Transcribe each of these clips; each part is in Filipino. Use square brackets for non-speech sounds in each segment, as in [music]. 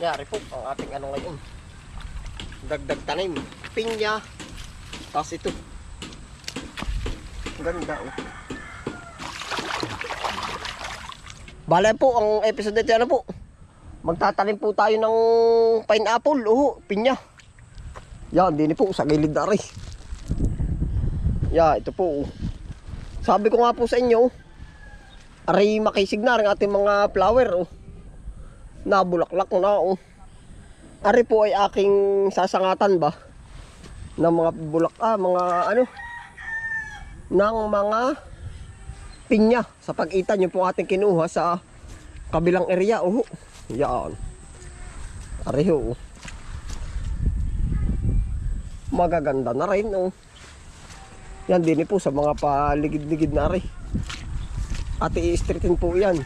Yari po ang ating ano ngayon. Dagdag tanim. Pinya. Tapos ito. Ganda oh. Bale po, ang episode nito ano po. Magtatanim po tayo ng pineapple. Oh, pinya. Yan, din po sa gilid na rin. Ito po. oh. Sabi ko nga po sa inyo, aray makisig na rin ating mga flower. Oh. Nabulaklak na. Oh. Ari po ay aking sasangatan ba ng mga bulak ah, mga ano ng mga pinya sa pag-itan yung po ating kinuha sa kabilang area. Oh. Yan. Ari ho. oh. Magaganda na rin. Oh. Yan din po sa mga paligid-ligid na rin. Ate i-streetin po yan.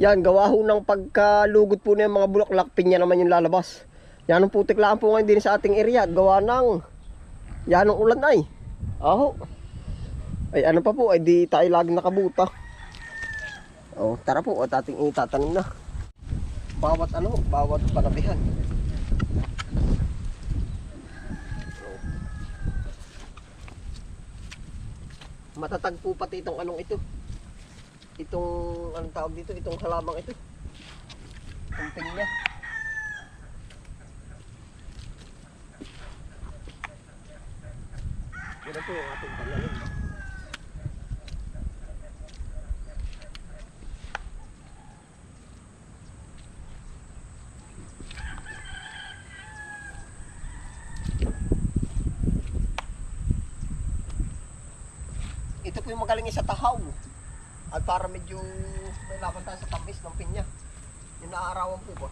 Yan, gawa ho ng pagkalugod po na yung mga bulaklak, pinya naman yung lalabas. Yan ang putik lang po ngayon din sa ating area. at Gawa ng, yan ang ulan ay. Aho. Ay ano pa po, ay di tayo laging nakabuta. Oh, tara po, at ating itatanim na. Bawat ano, bawat panabihan. Matatag po pati itong anong ito. Itong, anong tawag dito, itong halamang ito. Itong pinya. Yan po yung ating pananim. Ito po yung magaling sa tahaw. At para medyo may laban tayo sa tamis ng pinya. Yung naaarawan po ba?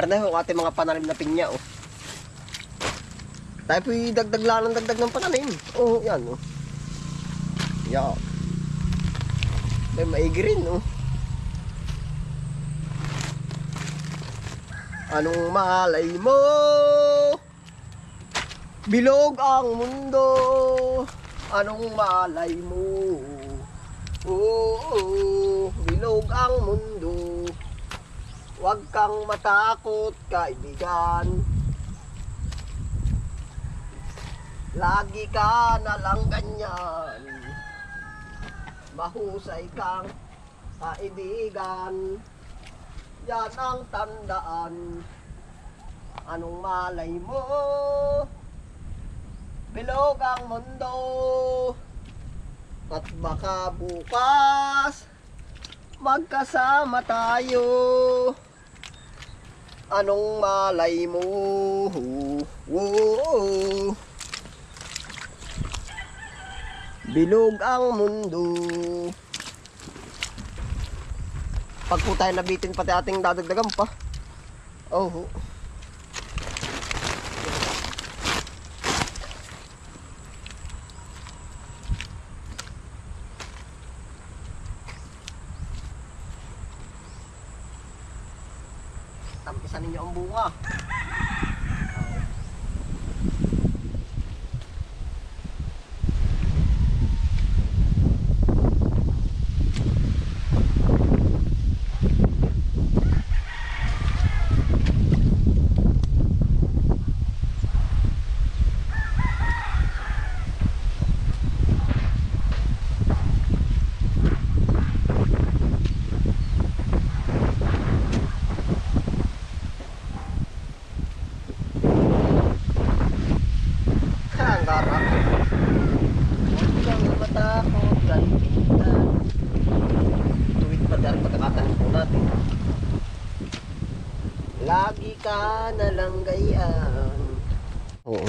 Arna yung ating mga pananim na pinya, oh. Tayo po dagdag lang ng dagdag ng pananim. Oh, yan, oh. Yan. May maigi rin, oh. Anong malay mo? Bilog ang mundo. Anong malay mo? Oo, oo, bilog ang mundo. Huwag kang matakot, kaibigan. Lagi ka na lang ganyan. Mahusay kang kaibigan. Yan ang tandaan. Anong malay mo? Bilog ang mundo. At baka bukas magkasama tayo. Anong malay mo? Woo. Bilog ang mundo. Pag po tayo nabitin pati ating dadagdagan pa. Oh. Tampisan ninyo ang bunga. Ang gara. Huwag kang matakot, kaibigan. Tuwid pa dahil pagkakatanim po natin. Lagi ka na lang gayaan. Oo.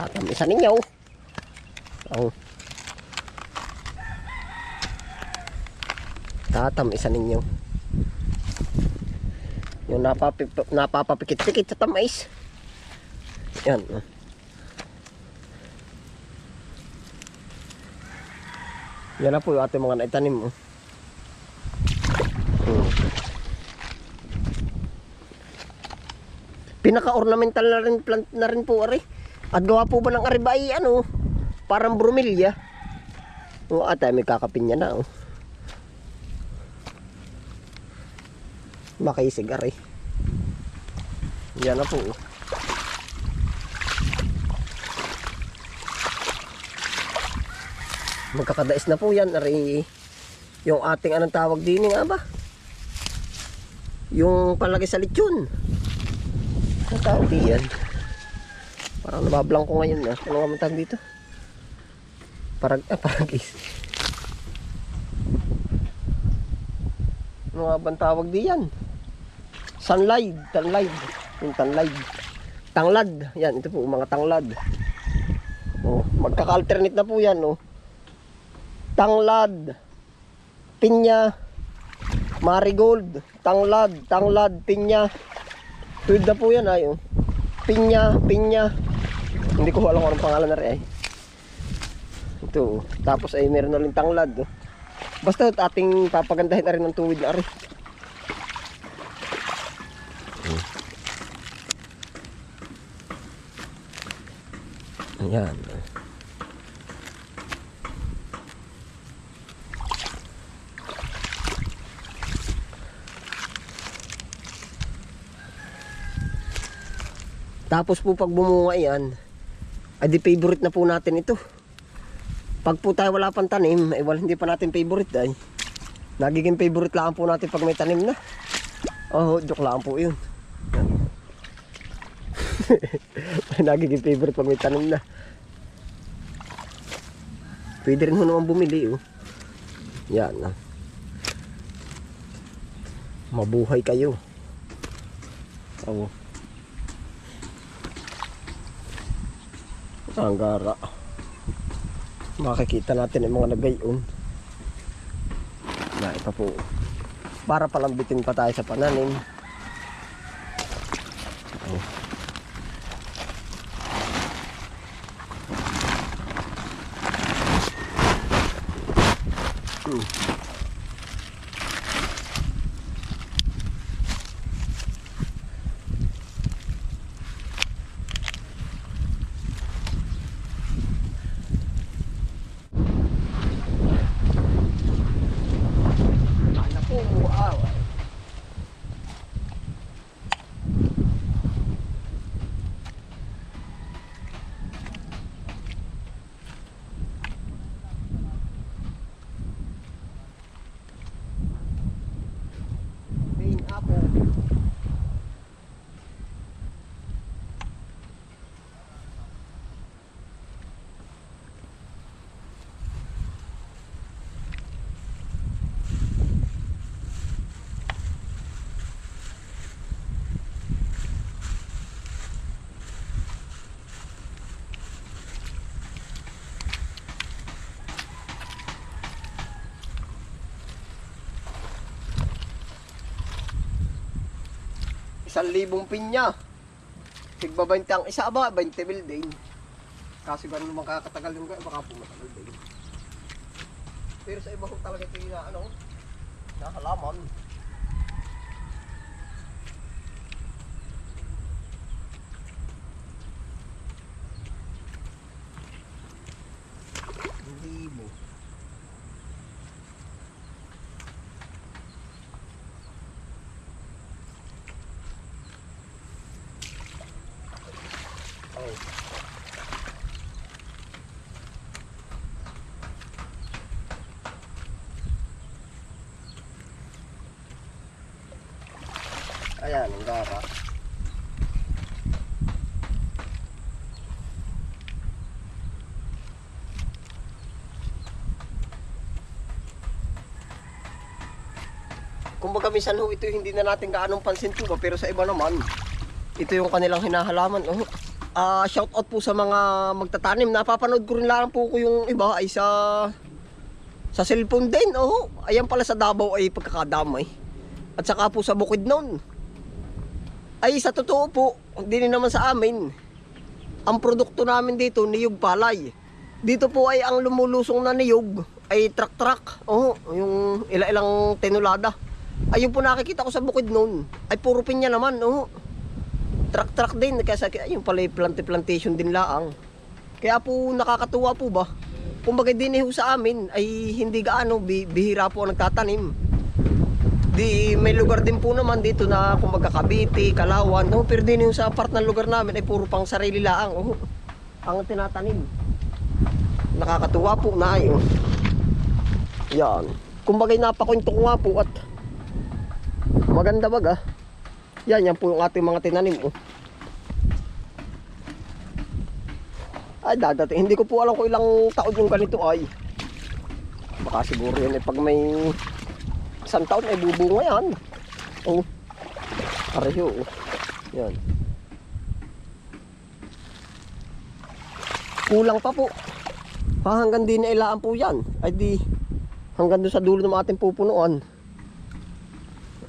Tatamisan ninyo. Oo. Tatam isa ninyo. Yung napapip napapapikit-pikit sa tamais. Yan. Yan na po yung ating mga naitanim. Oh. Hmm. Pinaka-ornamental na rin plant na rin po ari. At gawa po ba ng aribay ano, parang bromeliya. O ata may kakapin niya na oh. Makaisig ari. Yan na po. oh. Magkakadais na po yan ari. Yung ating anong tawag din nga ba? Yung palagay sa lechon. Ang tawag di yan. Parang nabablang ko ngayon na. Ano nga tawag dito? Parag, ah, paragis. Ano nga bang tawag di yan? Sunlight, tanlight. Yung tanlight. Tanglad. Yan, ito po, mga tanglad. Oh, magkaka-alternate na po yan, oh. Tanglad. Pinya. Marigold. Tanglad, tanglad, pinya. Tuwid na po yan, ay, oh. Pinya, pinya. Hindi ko alam kung pangalan na rin, ay. Ito, oh. tapos ay meron na rin tanglad, oh. Basta ating papagandahin na rin ng tuwid na rin. Ayan. Tapos po pag bumunga yan, ay di favorite na po natin ito. Pag po tayo wala pang tanim, ay wala hindi pa natin favorite ay. Nagiging favorite lang po natin pag may tanim na. Oh, joke lang po yun. [laughs] Nagiging favorite pag may tanim na. Pwede rin ho naman bumili oh. Yan. ah. Mabuhay kayo. Oh. Ang. Makikita natin yung mga nagayon. Na ito po. Para palambitin pa tayo sa pananim. Oh. Hmm. Isang libong pinya. Tigba 20 ang isa ba? 20 mil din. Kasi ganun makakatagal yung kaya baka po matagal din. Pero sa iba ko talaga ito yung ano, na Ayan, ang gara. Kumbaga minsan ho, ito hindi na natin gaanong pansin po pero sa iba naman, ito yung kanilang hinahalaman. Oh, ah shout out po sa mga magtatanim. Napapanood ko rin lang po ko yung iba ay sa Sa cellphone din, oh. Ayan pala sa Davao ay pagkakadamay. At saka po sa bukid noon. Ay sa totoo po, hindi naman sa amin. Ang produkto namin dito, niyog palay. Dito po ay ang lumulusong na niyog ay truck-truck. Oh, yung ila-ilang tenulada. Ayun po nakikita ko sa bukid noon. Ay puro pinya naman, oh. Truck-truck din. Kasi ayun pala yung planti-plantation din laang. Kaya po nakakatuwa po ba? Kumbaga din sa amin ay hindi gaano bi- bihira po ang nagtatanim. Di may lugar din po naman dito na kumbaga Cavite, Kalawan, no, pero din yung sa part ng lugar namin ay puro pang sarili laang oh, ang tinatanim. Nakakatuwa po na ayun. Yan. Kumbaga napakwento ko nga po at maganda baga. Yan, yan po yung ating mga tinanim. Oh. Ay, dadating. Hindi ko po alam kung ilang taon yung ganito ay. Baka siguro yan eh, pag may isang taon ay bubunga yan. Oh. Pareho. Oh. Yan. Kulang pa po. Ha, hanggang din na ilaan po yan. Ay di, hanggang doon sa dulo ng ating pupunuan.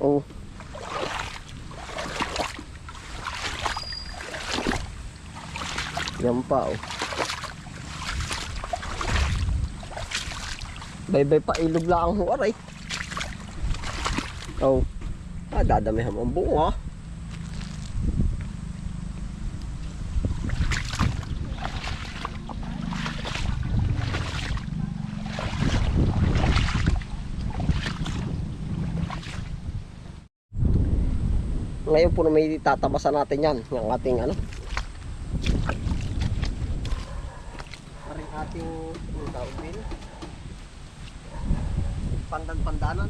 Oh. Yan pa oh. Bye-bye pa ilog lang ang huwaray. Oh. Ah, dadamihan mo ang bunga. Ngayon po na may tatabasan natin yan. Yung ating ano. Aring ating tawag. Pandan-pandanan.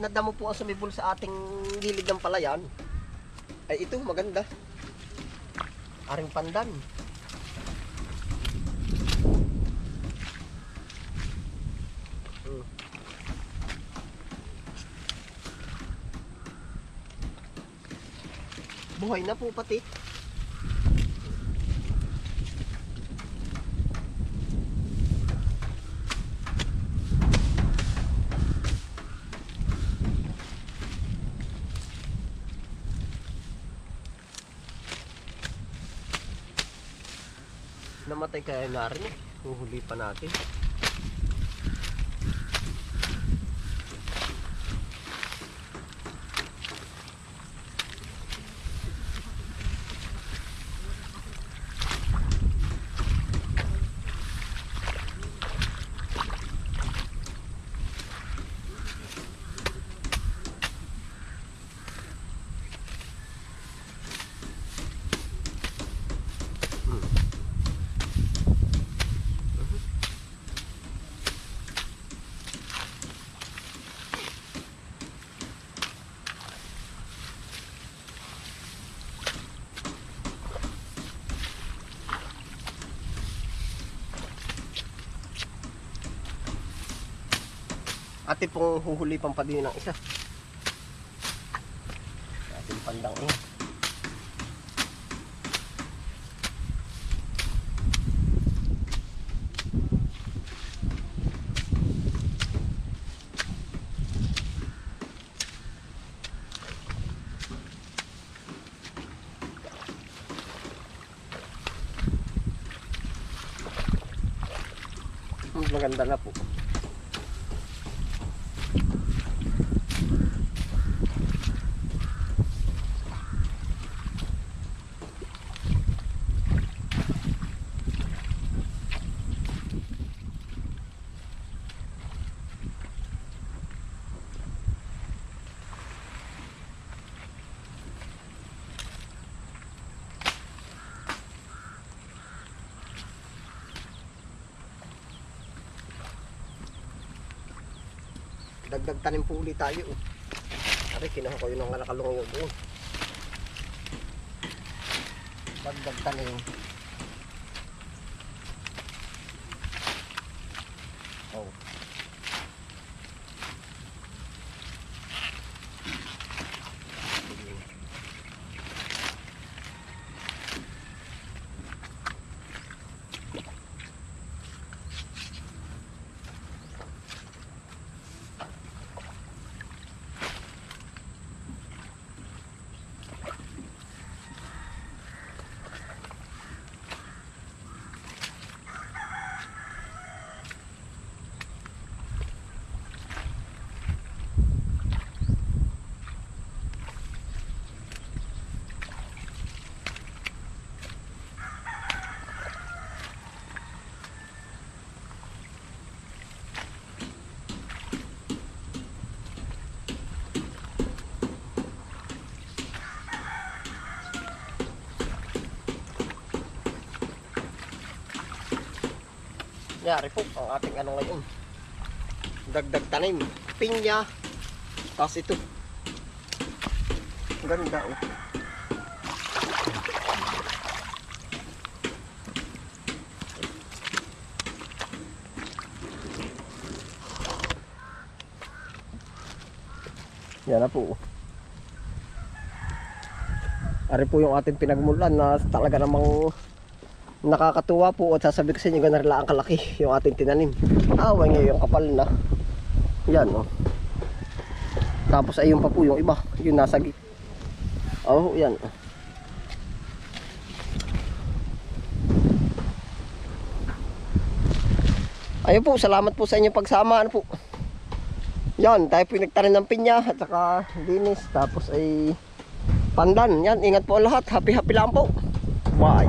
na damo po ang sumibol sa ating gilid ng palayan. Ay ito, maganda. Aring pandan. Hmm. Buhay na po pati. Namatay kaya na rin eh. Huhuli pa natin. Ate pong huhuli pang pa din ng isa. Ating pandang eh. Maganda na po. Dagdag tanim po ulit tayo. Ari, kinuha ko yun ang nakalungo doon. Dagdag tanim. Yari po ang ating ano ngayon. Dagdag tanim. Pinya. Tapos ito. Ganda oh. Yan na po. Ari po yung ating pinagmulan na talaga namang nakakatuwa po at sasabi ko sa inyo ganun lang ang kalaki yung ating tinanim. Away ngayon yung kapal na. Yan oh. Tapos ayun pa po yung iba, yung nasa git. Oh, yan. Ayun po, salamat po sa inyong pagsama. Ano po? Yan, tayo po yung nagtanim ng pinya at saka dinis. Tapos ay pandan. Yan, ingat po lahat. Happy happy lang po. Bye.